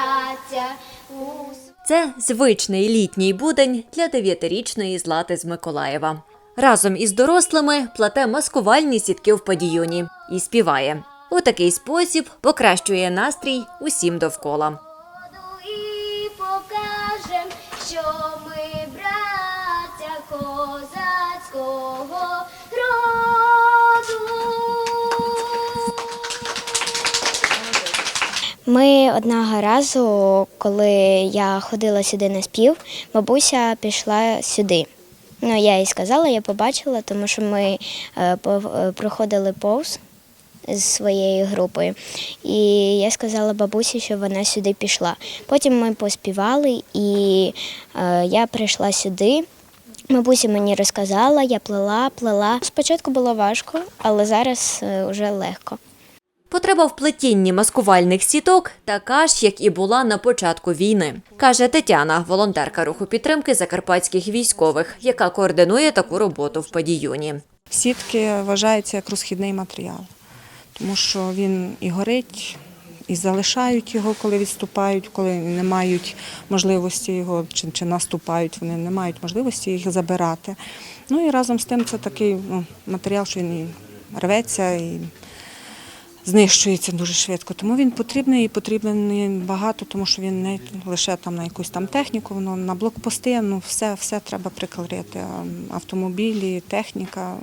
браття Це звичний літній будень для дев'ятирічної Злати з Миколаєва. Разом із дорослими плете маскувальні сітки в падіюні і співає. У такий спосіб покращує настрій усім довкола. і покажем, що ми браття козацького Ми одного разу, коли я ходила сюди на спів, бабуся пішла сюди. Ну, я їй сказала, я побачила, тому що ми е, е, проходили повз з своєю групою. І я сказала бабусі, що вона сюди пішла. Потім ми поспівали, і е, я прийшла сюди. Бабуся мені розказала, я плела, плела. Спочатку було важко, але зараз вже легко. Потреба в плетінні маскувальних сіток така ж, як і була на початку війни, каже Тетяна, волонтерка руху підтримки закарпатських військових, яка координує таку роботу в падіюні. Сітки вважаються як розхідний матеріал, тому що він і горить, і залишають його, коли відступають, коли не мають можливості його чи, чи наступають, вони не мають можливості їх забирати. Ну і разом з тим це такий ну, матеріал, що він і рветься і знищується дуже швидко. Тому він потрібний і потрібний багато, тому що він не лише там на якусь там техніку, воно на блокпости, ну все, все треба прикладати. Автомобілі, техніка,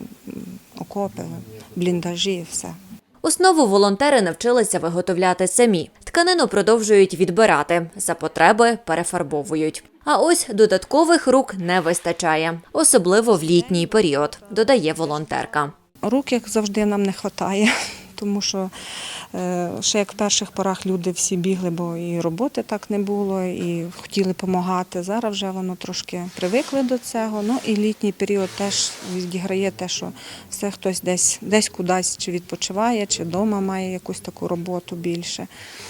окопи, бліндажі, все. Основу волонтери навчилися виготовляти самі. Тканину продовжують відбирати, за потреби перефарбовують. А ось додаткових рук не вистачає, особливо в літній період, додає волонтерка. Рук, як завжди, нам не вистачає, тому що е, ще як в перших порах люди всі бігли, бо і роботи так не було, і хотіли допомагати. Зараз вже воно трошки привикли до цього. Ну і літній період теж відіграє те, що все хтось десь, десь кудись чи відпочиває, чи вдома має якусь таку роботу більше.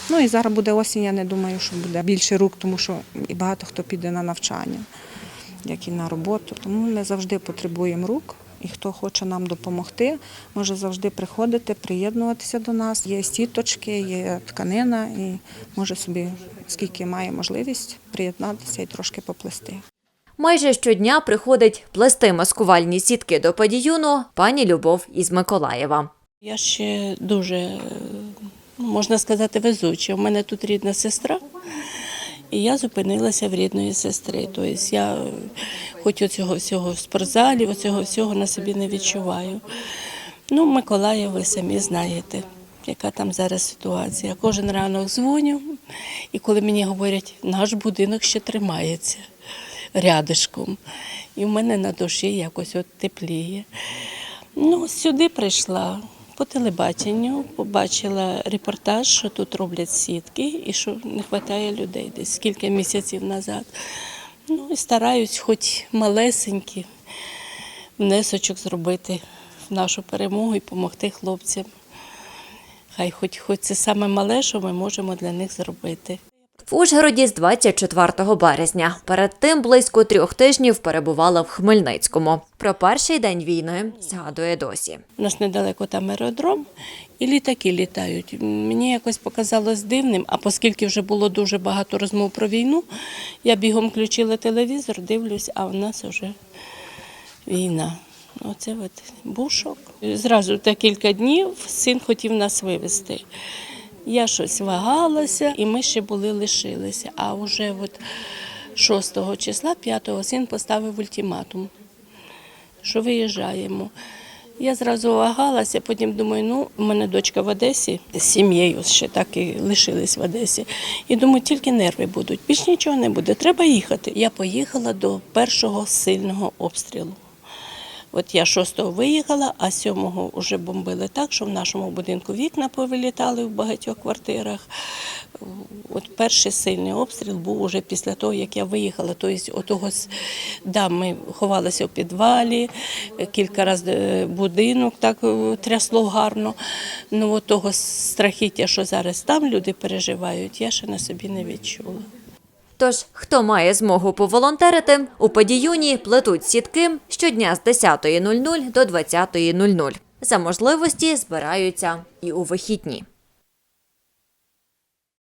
Ну і зараз буде осінь, я не думаю, що буде більше рук, тому що і багато хто піде на навчання, як і на роботу. Тому ми завжди потребуємо рук. І хто хоче нам допомогти, може завжди приходити, приєднуватися до нас. Є сіточки, є тканина, і може собі, скільки має можливість, приєднатися і трошки поплести. Майже щодня приходить плести маскувальні сітки до падіюну пані Любов із Миколаєва. Я ще дуже, е, ну, можна сказати, везуча. У мене тут рідна сестра, і я зупинилася в рідної сестри. Тобто я е, хоч оцього всього в спортзалі, оцього всього на собі не відчуваю. Ну, Миколаїв, ви самі знаєте, яка там зараз ситуація. Кожен ранок дзвоню, і коли мені говорять, наш будинок ще тримається рядишком. І в мене на душі якось от тепліє. Ну, сюди прийшла по телебаченню, побачила репортаж, що тут роблять сітки і що не вистачає людей десь кілька місяців назад. Ну і стараюсь, хоч малесенький внесочок зробити в нашу перемогу і допомогти хлопцям. Хай хоч, хоч це саме мале, що ми можемо для них зробити. В Ужгороді з 24 березня. Перед тим близько трьох тижнів перебувала в Хмельницькому. Про перший день війни згадує досі. У нас недалеко там аеродром, і літаки літають. Мені якось показалось дивним, а оскільки вже було дуже багато розмов про війну, я бігом включила телевізор, дивлюсь, а в нас вже війна. Оце от був шок. Зразу та кілька днів син хотів нас вивезти. Я щось вагалася, і ми ще були лишилися. А вже от 6 числа, 5-го син поставив ультиматум що виїжджаємо. Я зразу вагалася, потім думаю, ну, у мене дочка в Одесі з сім'єю ще так і лишились в Одесі. І думаю, тільки нерви будуть. Більш нічого не буде, треба їхати. Я поїхала до першого сильного обстрілу. От я 6-го виїхала, а 7-го вже бомбили так, що в нашому будинку вікна повилітали в багатьох квартирах. От перший сильний обстріл був уже після того, як я виїхала. Тобто, отого, да, ми ховалися в підвалі, кілька разів е, будинок так е, трясло гарно. Ну, того страхіття, що зараз там люди переживають, я ще на собі не відчула. Тож, хто має змогу поволонтерити, у падіюні плетуть сітки щодня з 10.00 до 20.00. За можливості збираються і у вихідні.